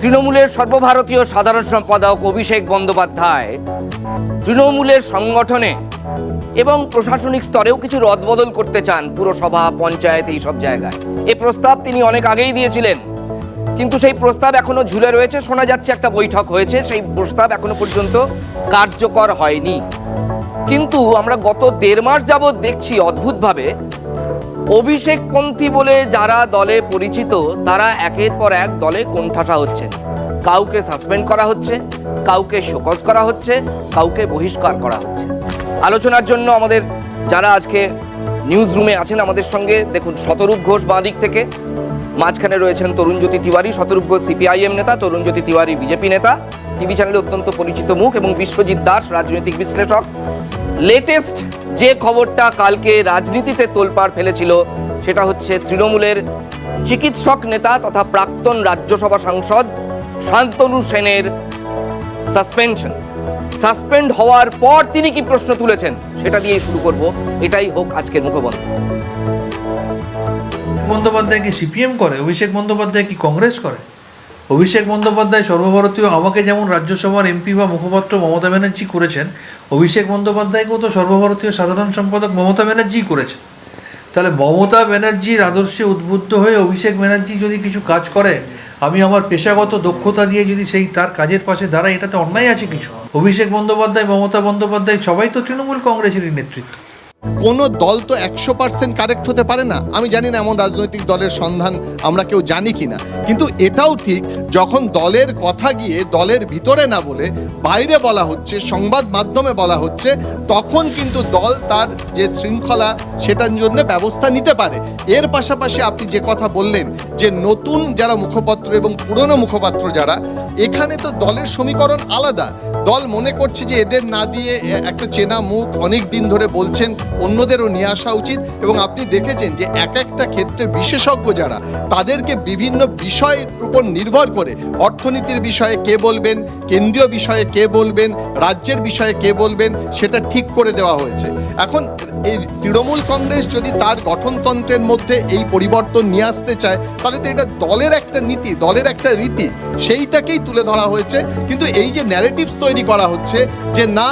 তৃণমূলের সর্বভারতীয় সাধারণ সম্পাদক অভিষেক বন্দ্যোপাধ্যায়। তৃণমূলের সংগঠনে এবং প্রশাসনিক স্তরেও কিছু রদবদল করতে চান পুরসভা, পঞ্চায়েত এই সব জায়গায়। এই প্রস্তাব তিনি অনেক আগেই দিয়েছিলেন। কিন্তু সেই প্রস্তাব এখনও ঝুলে রয়েছে, শোনা যাচ্ছে একটা বৈঠক হয়েছে, সেই প্রস্তাব এখনও পর্যন্ত কার্যকর হয়নি। কিন্তু আমরা গত দেড় মাস যাবৎ দেখছি অদ্ভুতভাবে অভিষেকপন্থী বলে যারা দলে পরিচিত, তারা একের পর এক দলে কোণঠাসা হচ্ছেন কাউকে সাসপেন্ড করা হচ্ছে, কাউকে শোকজ করা হচ্ছে, কাউকে বহিষ্কার করা হচ্ছে। আলোচনার জন্য আমাদের যারা আজকে নিউজ রুমে আছেন আমাদের সঙ্গে, দেখুন শতরূপ ঘোষ বাঁ দিক থেকে। মাঝখানে রয়েছেন তরুণজ্যোতি তিওয়ারি, শতরূপ ঘোষ সিপিআইএম নেতা, তরুণজ্যোতি তিওয়ারি বিজেপি নেতা। টিভি চ্যানেলে অত্যন্ত পরিচিত মুখ এবং বিশ্বজিৎ দাস, রাজনৈতিক বিশ্লেষক। লেটেস্ট যে খবরটা কালকে রাজনীতিতে তোলপাড় ফেলেছিল, সেটা হচ্ছে তৃণমূলের চিকিৎসক নেতা তথা প্রাক্তন রাজ্যসভা সাংসদ শান্তনু সেনের সাসপেনশন সাসপেন্ড হওয়ার পর তিনি কি প্রশ্ন তুলেছেন, সেটা দিয়ে শুরু করব। এটাই হোক আজকের মুখবন্ধ। বন্দ্যোপাধ্যায় কি সিপিএম করে? অভিষেক বন্দ্যোপাধ্যায় কি কংগ্রেস করে? অভিষেক বন্দ্যোপাধ্যায় সর্বভারতীয় আমাকে যেমন রাজ্যসভার এমপি বা মুখপাত্র মমতা ব্যানার্জি করেছেন, অভিষেক বন্দ্যোপাধ্যায়কেও তো সর্বভারতীয় সাধারণ সম্পাদক মমতা ব্যানার্জিই করেছেন। তাহলে মমতা ব্যানার্জির আদর্শে উদ্বুদ্ধ হয়ে অভিষেক ব্যানার্জি যদি কিছু কাজ করে, আমি আমার পেশাগত দক্ষতা দিয়ে যদি সেই তার কাজের পাশে দাঁড়াই, এটাতে অন্যায় আছে কিছু? অভিষেক বন্দ্যোপাধ্যায়, মমতা বন্দ্যোপাধ্যায় সবাই তো তৃণমূল কংগ্রেসেরই নেতৃত্ব। কোনো দল তো একশো পার্সেন্ট কারেক্ট হতে পারে না। আমি জানি না এমন রাজনৈতিক দলের সন্ধান আমরা কেউ জানি কি না কিন্তু এটাও ঠিক, যখন দলের কথা গিয়ে দলের ভিতরে না বলে বাইরে বলা হচ্ছে, সংবাদ মাধ্যমে বলা হচ্ছে, তখন কিন্তু দল তার যে শৃঙ্খলা সেটার জন্য ব্যবস্থা নিতে পারে। এর পাশাপাশি আপনি যে কথা বললেন যে নতুন যারা মুখপাত্র এবং পুরনো মুখপাত্র যারা, এখানে তো দলের সমীকরণ আলাদা। দল মনে করছে যে এদের না দিয়ে একটা চেনা মুখ অনেক দিন ধরে বলছেন অন্যদেরও নিয়ে আসা উচিত এবং আপনি দেখেছেন যে এক একটা ক্ষেত্রে বিশেষজ্ঞ যারা, তাদেরকে বিভিন্ন বিষয়ের উপর নির্ভর করে, অর্থনীতির বিষয়ে কে বলবেন, কেন্দ্রীয় বিষয়ে কে বলবেন, রাজ্যের বিষয়ে কে বলবেন, সেটা ঠিক করে দেওয়া হয়েছে। এখন এই তৃণমূল কংগ্রেস যদি তার গঠনতন্ত্রের মধ্যে এই পরিবর্তন নিয়ে আসতে চায়, তাহলে তো এটা দলের একটা নীতি, দলের একটা রীতি, সেইটাকেই তুলে ধরা হয়েছে। কিন্তু এই যে ন্যারেটিভস তৈরি করা হচ্ছে যে না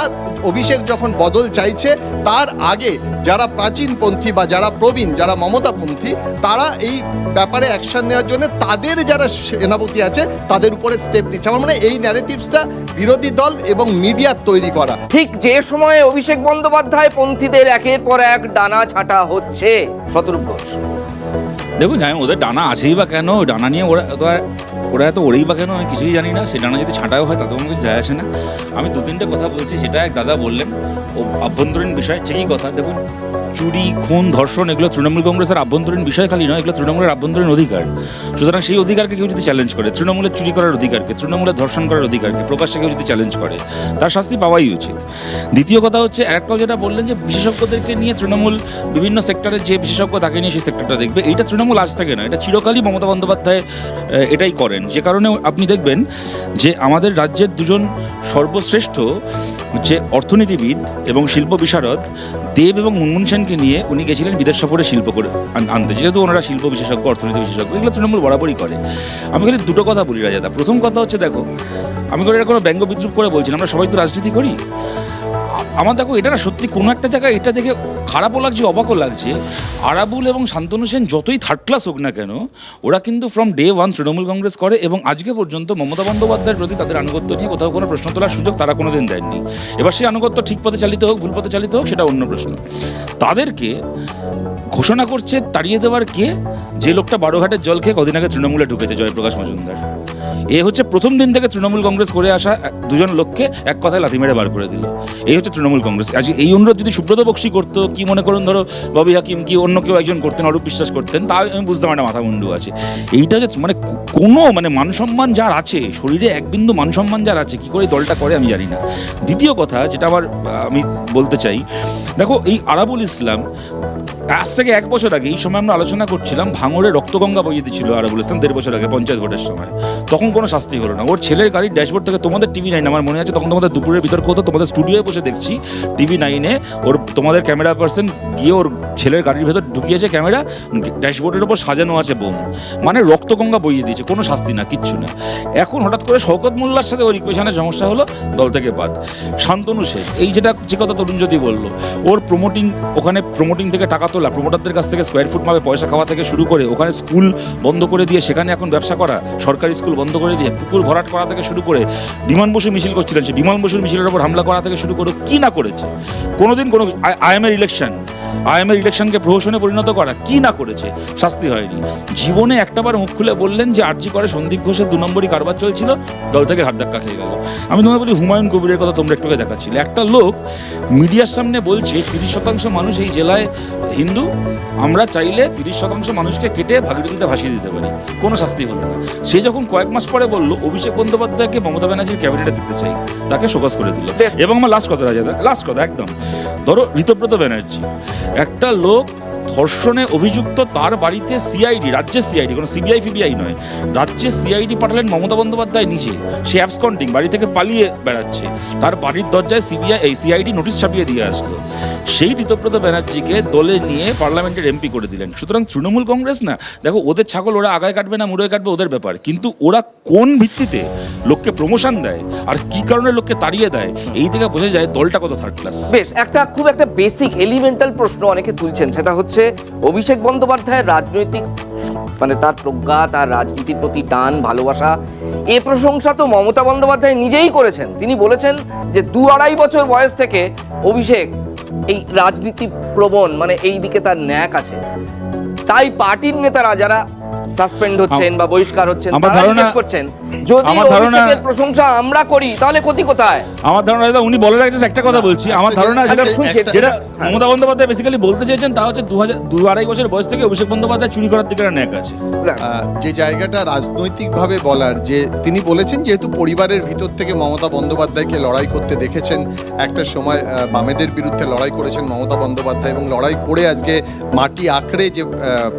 অভিষেক যখন বদল চাইছে, তার আগে যারা প্রাচীনপন্থী বা যারা প্রবীণ, যারা মমতাপন্থী, তারা এই ব্যাপারে অ্যাকশন নেওয়ার জন্য তাদের যারা সেনাপতি আছে, তাদের উপরে স্টেপ নিচ্ছে। আমার মনে এই ন্যারেটিভসটা বিরোধী দল এবং মিডিয়ার তৈরি করা। ঠিক যে সময়ে অভিষেক বন্দ্যোপাধ্যায় পন্থীদের একের পর এক ডানা ছাটা হচ্ছে, শতরূপ ঘোষ। দেখুন জানি ওদের ডানা আছেই বা কেন? ডানা নিয়ে ওরা তো ওরা এত ওরেই বা কেন? আমি কিছুই জানি না। সেই ডানা যদি ছাঁটাও হয়, তাতেও কিছু যায় আসে না। আমি দু তিনটে কথা বলছি, সেটা এক দাদা বললেন। ও আভ্যন্তরীণ বিষয়, ঠিকই কথা। দেখুন চুরি, খুন, ধর্ষণ, এগুলো তৃণমূল কংগ্রেসের আভ্যন্তরীণ বিষয় খালি নয়, এগুলো তৃণমূলের আভ্যন্তরীণ অধিকার। সুতরাং সেই অধিকারকে কেউ যদি চ্যালেঞ্জ করে, তৃণমূলের চুরি করার অধিকারকে, তৃণমূলের ধর্ষণ করার অধিকারকে, প্রকাশ্যে কেউ যদি চ্যালেঞ্জ করে, তার শাস্তি পাওয়াই উচিত। দ্বিতীয় কথা হচ্ছে আরেকটাও যেটা বললেন যে বিশেষজ্ঞদেরকে নিয়ে তৃণমূল বিভিন্ন সেক্টরের যে বিশেষজ্ঞ তাকে নিয়ে সেই সেক্টরটা দেখবে, এইটা তৃণমূল আজ থেকে না এটা চিরকালই মমতা বন্দ্যোপাধ্যায় এটাই করেন। যে কারণে আপনি দেখবেন যে আমাদের রাজ্যের দুজন সর্বশ্রেষ্ঠ হচ্ছে অর্থনীতিবিদ এবং শিল্প বিশারদ দেব এবং মুনমুন সেনকে নিয়ে উনি গেছিলেন বিদেশ সফরে শিল্প করে আন- আনতে। যেহেতু ওনারা শিল্প বিশেষজ্ঞ, অর্থনীতি বিশেষজ্ঞ, এগুলো তৃণমূল বরাবরই করে। আমি খালি দুটো কথা বলি, রাজাদা। প্রথম কথা হচ্ছে, দেখো, আমি করে কোনো ব্যঙ্গ বিদ্রুপ করে বলছি আমরা সবাই তো রাজনীতি করি। আমার দেখো, এটা না সত্যি কোনো একটা জায়গায় এটা দেখে খারাপও লাগছে, অবাকও লাগছে। আরাবুল এবং শান্তনু সেন যতই থার্ড ক্লাস হোক না কেন, ওরা কিন্তু from day one Trinamool Congress করে এবং আজকে পর্যন্ত মমতা বন্দ্যোপাধ্যায়ের প্রতি তাদের আনুগত্য নিয়ে কোথাও কোনো প্রশ্ন তোলার সুযোগ তারা কোনোদিন দেননি। এবার সেই আনুগত্য ঠিক পথে চালিত হোক, ভুল পথে চালিত হোক, সেটা অন্য প্রশ্ন। তাদেরকে ঘোষণা করছে, তাড়িয়ে দেওয়ার কে? যে লোকটা বারোঘাটের জল খেয়ে কদিন আগে তৃণমূলে ঢুকেছে, জয়প্রকাশ মজুমদার। এ হচ্ছে প্রথম দিন থেকে তৃণমূল কংগ্রেস করে আসা দুজন লোককে এক কথায় লাথি মেরে বার করে দিল। এই হচ্ছে তৃণমূল কংগ্রেস। আজ এই অনুরোধ যদি সুব্রত বক্সি করতো কি মনে করুন ধরো ববি হাকিম কি অন্য কেউ একজন করতেন অরূপ বিশ্বাস করতেন তা আমি বুঝতাম একটা মাথা মুন্ডু আছে। এইটা হচ্ছে মানে কোনো মানে মান সম্মান যার আছে শরীরে এক বিন্দু মান সম্মান যার আছে কি করে দলটা করে আমি জানি না। দ্বিতীয় কথা যেটা আহ, আমি বলতে চাই দেখো এই আরাবুল ইসলাম আজ থেকে এক বছর আগে, এই সময় আমরা আলোচনা করছিলাম, ভাঙড়ে রক্তগঙ্গা বইয়ে দিচ্ছিল আর বলেছিলাম দেড় বছর আগে, পঞ্চায়েত ভোটের সময়। তখন কোনো শাস্তি হলো না। ওর ছেলের গাড়ির ড্যাশবোর্ড থেকে তোমাদের টিভি নাইন, আমার মনে আছে, তখন তোমাদের দুপুরের বিতর্ক হতো তোমাদের স্টুডিওয়ে বসে দেখছি, টিভি নাইনে ওর, তোমাদের ক্যামেরা পার্সন গিয়ে ওর ছেলের গাড়ির ভেতর ঢুকিয়েছে ক্যামেরা, ড্যাশবোর্ডের ওপর সাজানো আছে বোম। মানে রক্তগঙ্গা বইয়ে দিয়েছে, কোনো শাস্তি না, কিচ্ছু না। এখন হঠাৎ করে শওকত মোল্লার সাথে ওর ইকুয়েশনের সমস্যা হলো দল থেকে বাদ। শান্তনু শেখ এই যেটা যে কথা তরুণ যদি বলল, ওর প্রমোটিং ওখানে প্রমোটিং থেকে টাকা তোলা প্রমোটারদের কাছ থেকে স্কোয়ার ফুট মাপে পয়সা খাওয়া থেকে শুরু করে ওখানে স্কুল বন্ধ করে দিয়ে সেখানে এখন ব্যবসা করা, সরকারি স্কুল বন্ধ করে দিয়ে পুকুর ভরাট করা থেকে শুরু করে বিমান বসু মিছিল করছিলেন সে। বিমান বসুর মিছিলের ওপর হামলা করা থেকে শুরু করে কি না করেছে? কোনোদিন কোনো আইএমএর ইলেকশন আইএমএর ইলেকশনকে প্রহসনে পরিণত করা কি না করেছে? শাস্তি হয়নি। জীবনে একটাবার মুখ খুলে বললেন যে আরজি করে সন্দীপ ঘোষের দু নম্বরই কারবার চলছিল, দল থেকে হাত ধাক্কা খেয়ে গেল। আমি তোমায় বলি, হুমায়ুন কবিরের কথা তোমরা একটু আগে দেখাচ্ছিলে। একটা লোক মিডিয়ার সামনে বলছে, তিরিশ শতাংশ মানুষ এই জেলায় হিন্দু আমরা চাইলে তিরিশ শতাংশ মানুষকে কেটে ভাগীরথীতে ভাসিয়ে দিতে পারি। কোনো শাস্তি হলো না। সে যখন কয়েক মাস পরে বলল অভিষেক বন্দ্যোপাধ্যায়কে মমতা ব্যানার্জির ক্যাবিনেটে দিতে চাই। তাকে সোকাস করে দিল। এবং আমার লাস্ট কথা রাজা লাস্ট কথা একদম। ধরো ঋতব্রত ব্যানার্জি একটা লোক ধর্ষণে অভিযুক্ত তার বাড়িতে সিআইডি রাজ্যের সিআইডি কোনো সিবিআই ফিবিআই নয়। রাজ্যের সিআইডি পাঠালেন মমতা বন্দ্যোপাধ্যায় নিজে। সে অ্যাবসকন্ডিং বাড়ি থেকে পালিয়ে বেড়াচ্ছে। তার বাড়ির দরজায় সিবিআই এই সিআইডি নোটিশ ছাপিয়ে দিয়ে আসলো। সেই ঋতব্রত ব্যানার্জিকে দলে নিয়ে পার্লামেন্টের এমপি করে দিলেন। সুতরাং তৃণমূল কংগ্রেস না, দেখো ওদের ছাগল ওরা আগায় কাটবে না মুড়ে কাটবে ওদের ব্যাপার। কিন্তু ওরা কোন ভিত্তিতে লোককে প্রমোশন দেয় আর কি কারণে লোককে তাড়িয়ে দেয়, এই থেকে বোঝা যায় দলটা কত থার্ড ক্লাস বেশ, একটা খুব একটা বেসিক এলিমেন্টাল প্রশ্ন অনেকে তুলছেন। সেটা হচ্ছে অভিষেক বন্দ্যোপাধ্যায়ের রাজনৈতিক মানে তার প্রজ্ঞা তার রাজনীতির প্রতি টান ভালোবাসা এ প্রশংসা তো মমতা বন্দ্যোপাধ্যায় নিজেই করেছেন। তিনি বলেছেন যে দু আড়াই বছর বয়স থেকে অভিষেক এই রাজনীতি প্রবণ মানে এই দিকে তার ন্যাক আছে। তাই পার্টির নেতারা যারা সাসপেন্ড হচ্ছেন বা বহিষ্কার হচ্ছেন তারা জিজ্ঞেস করছেন যদি অভিষেকের প্রশংসা আমরা করি তাহলে ক্ষতি কোথায়? আমার ধারণা দাদা উনি বলে রাখছেন একটা কথা বলছি। আমার ধারণা যেটা একটা- শুনছি, যেটা মমতা বন্দ্যোপাধ্যায় বেসিক্যালি বলতে চেয়েছেন তা হচ্ছে দু হাজার দু আড়াই বছর বয়স থেকে অভিষেক বন্দ্যোপাধ্যায় চুরি করার দিকে ন্যাক আছে। যে জায়গাটা রাজনৈতিকভাবে বলার যে তিনি বলেছেন যেহেতু পরিবারের ভিতর থেকে মমতা বন্দ্যোপাধ্যায়কে লড়াই করতে দেখেছেন একটা সময় আহ, বামেদের বিরুদ্ধে লড়াই করেছেন মমতা বন্দ্যোপাধ্যায় এবং লড়াই করে আজকে মাটি আঁকড়ে যে আহ,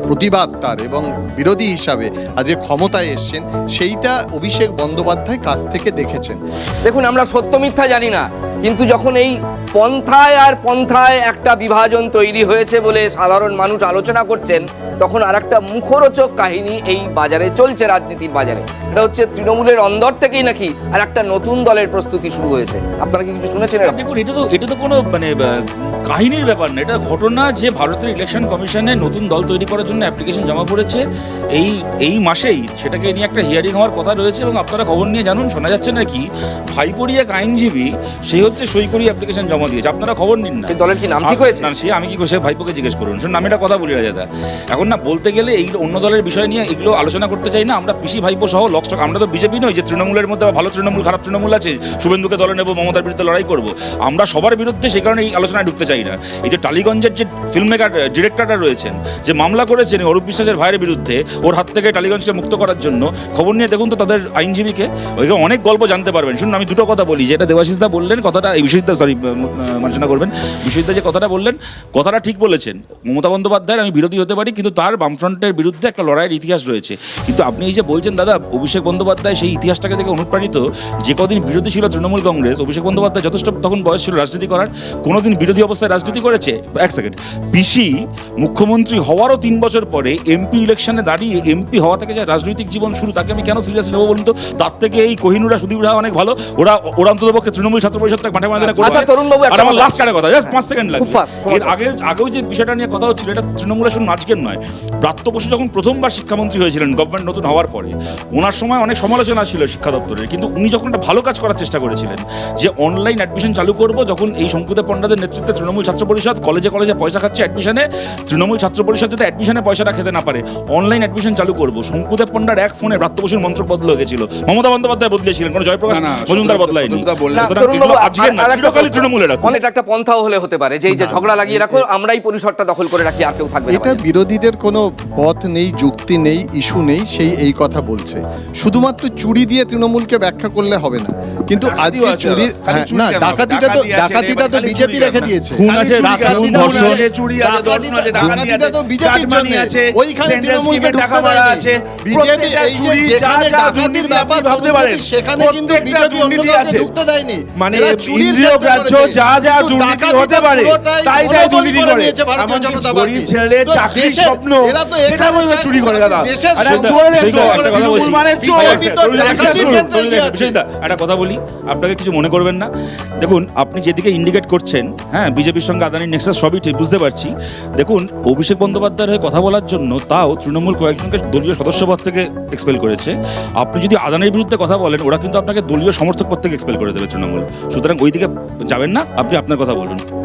প্রতিবাদ তার এবং বিরোধী হিসাবে আজকে ক্ষমতায় এসছেন সেইটা অভিষেক বন্দ্যোপাধ্যায় কাছ থেকে দেখেছেন। দেখুন আমরা সত্য মিথ্যা জানি না কিন্তু যখন এই পন্থায় আর পন্থায় একটা বিভাজন তৈরি হয়েছে বলে সাধারণ মানুষ আলোচনা করছেন, তখন আর একটা মুখরোচক কাহিনী এই বাজারে চলছে, রাজনীতির বাজারে। এটা হচ্ছে তৃণমূলের অন্দর থেকেই নাকি আর একটা নতুন দলের প্রস্তুতি শুরু হয়েছে। আপনারা কি কিছু শুনেছেন দেখুন, এটা তো এটা তো কোনো মানে কাহিনীর ব্যাপার না, এটা ঘটনা যে ভারতের ইলেকশন কমিশনে নতুন দল তৈরি করার জন্য অ্যাপ্লিকেশন জমা পড়েছে, এই এই মাসেই সেটাকে নিয়ে একটা হিয়ারিং হওয়ার কথা রয়েছে এবং আপনারা খবর নিয়ে জানুন, শোনা যাচ্ছে নাকি ভাইপরি এক আইনজীবী, সে হচ্ছে সই করি অ্যাপ্লিকেশন জমা দিয়েছে। আপনারা খবর নিন না। দলের কি নাম ঠিক হয়েছে? না সে আমি কি সে ভাইপোকে জিজ্ঞেস করুন। শোন আমি একটা কথা বলি রাজাদা এখন না বলতে গেলে এই অন্য দলের বিষয় নিয়ে এগুলো আলোচনা করতে চাই না। আমরা পিসি ভাইপো সহ লকস্টক আমরা তো বিজেপি নই যে তৃণমূলের মধ্যে ভালো তৃণমূল খারাপ তৃণমূল আছে শুভেন্দুকে দলে নেব মমতার বিরুদ্ধে লড়াই করব। আমরা সবার বিরুদ্ধে সে কারণে এই আলোচনায় ঢুকতে চাই না। এই যে টালিগঞ্জের যে ফিল্ম মেকার ডিরেক্টররা রয়েছেন যে মামলা করেছেন অরূপ বিশ্বাসের ভাইয়ের বিরুদ্ধে ওর হাত থেকে টালিগঞ্জকে মুক্ত করার জন্য খবর নিয়ে দেখুন তো তাদের আইনজীবীকে। ওইখানে অনেক গল্প জানতে পারবেন। শুনুন আমি দুটো কথা বলি। যেটা দেবাশিসদা বললেন কথাটা এই বিষয়টা সরি মার্জনা করবেন। বিষয়টা যে কথাটা বললেন কথাটা ঠিক বলেছেন। মমতা বন্দ্যোপাধ্যায়ের আমি বিরোধী হতে পারি কিন্তু তার বামফ্রন্টের বিরুদ্ধে একটা লড়াইয়ের ইতিহাস রয়েছে। কিন্তু আপনি এই যে বলছেন দাদা অভিষেক বন্দ্যোপাধ্যায় সেই ইতিহাসটাকে থেকে অনুপ্রাণিত যে কদিন বিরোধী ছিল তৃণমূল কংগ্রেস অভিষেক বন্দ্যোপাধ্যায় যথেষ্ট তখন বয়স ছিল রাজনীতি করার কোনোদিন বিরোধী অবস্থায় রাজনীতি করেছে? এক সেকেন্ড পিসি মুখ্যমন্ত্রী হওয়ারও তিন বছর পরে এমপি ইলেকশনে দাঁড়িয়ে এমপি হওয়া থেকে যে রাজনৈতিক জীবন শুরু তাকে আমি কেন সিরিয়াস নেব বলুন তো? তার থেকে এই কোহিনুরা সুদীপরা অনেক ভালো। ওরা ওরা অন্তত পক্ষে তৃণমূল ছাত্র পরিষদ থেকে মাঠে মাঠে আচ্ছা, তরুণবাবু, আর আমার লাস্ট একটা কথা জাস্ট পাঁচ সেকেন্ড লাগবে। খুব fast, সময় এর আগে আগেও যে বিষয়টা নিয়ে কথা হচ্ছিল এটা তৃণমূলের শুধু আজকের নয়। ব্রাত্য বসু যখন প্রথমবার শিক্ষামন্ত্রী হয়েছিলেন গভর্নমেন্ট নতুন হওয়ার পরে ওনার সময় অনেক সমালোচনা ছিল শিক্ষা দপ্তরের কিন্তু উনি যখন একটা ভালো কাজ করার চেষ্টা করেছিলেন যে অনলাইন অ্যাডমিশন চালু করব যখন এই শঙ্কুদেব পণ্ডাদের নেতৃত্বে তৃণমূল ছাত্র পরিষদ কলেজে কলেজে পয়সা খাচ্ছে অ্যাডমিশনে তৃণমূল ছাত্র পরিষদ যাতে অ্যাডমিশনে পয়সাটা খেতে না পারে অনলাইন অ্যাডমিশন চালু করব। শঙ্কুদেব পণ্ডার এক ফোনে ব্রাত্য বসুর মন্ত্র বদলে গেছিল। মমতা বন্দ্যোপাধ্যায় বদলিয়েছিলেন কোনো জয়প্রকাশ মজুমদার বদলায়নি। আজকের না চিরকালই তৃণমূলের। রাখুন মানে এটা একটা পন্থাও হলে হতে পারে যে এই যে ঝগড়া লাগিয়ে রাখো আমরাই পরিসরটা দখল করে রাখি আর কেউ থাকবে না এটা বিরোধীদের কোনো পথ নেই যুক্তি নেই ইস্যু নেই সেই এই কথা বলছে। শুধুমাত্র চুরি দিয়ে তৃণমূলকে ব্যাখ্যা করলে হবে না। কিন্তু আজকে চুরি হ্যাঁ, চুরি না ডাকাতিটা তো ডাকাতিটা তো বিজেপি রেখে দিয়েছে। খুন আছে, চুরি ডাকাতিটা ধর্ষণ চুরি আছে, ডাকাতিটা তো বিজেপির জন্যে। আছে, ওইখানে তৃণমূলকে টাকা মারা আছে, বিজেপি এই যে চুরি যেখানে যা যা ডাকাতির ব্যাপার ভাবতে পারেন, সেখানে কিন্তু বিজেপি অন্য কাউকে ঢুকতে দেয়নি। মানে চুরির করেছে। যা যা দুর্নীতি হতে পারে তাই তাই দুর্নীতি করে গরিব পার্টি। ছেলেদের চাকরির স্বপ্ন সেটা বলবে চুরি করে দাদা। মানে একটা কথা বলি আপনাকে কিছু মনে করবেন না। দেখুন আপনি যেদিকে ইন্ডিকেট করছেন হ্যাঁ বিজেপির সঙ্গে আদানির নেক্সাস সবই ঠিক বুঝতে পারছি। দেখুন অভিষেক বন্দ্যোপাধ্যায়ের হয়ে কথা বলার জন্য তাও তৃণমূল কয়েকজনকে দলীয় সদস্যপদ থেকে এক্সপেল করেছে। আপনি যদি আদানির বিরুদ্ধে কথা বলেন ওরা কিন্তু আপনাকে দলীয় সমর্থক পদ থেকে এক্সপেল করে দেবে তৃণমূল। সুতরাং ওই দিকে যাবেন না। আপনি আপনার কথা বলুন।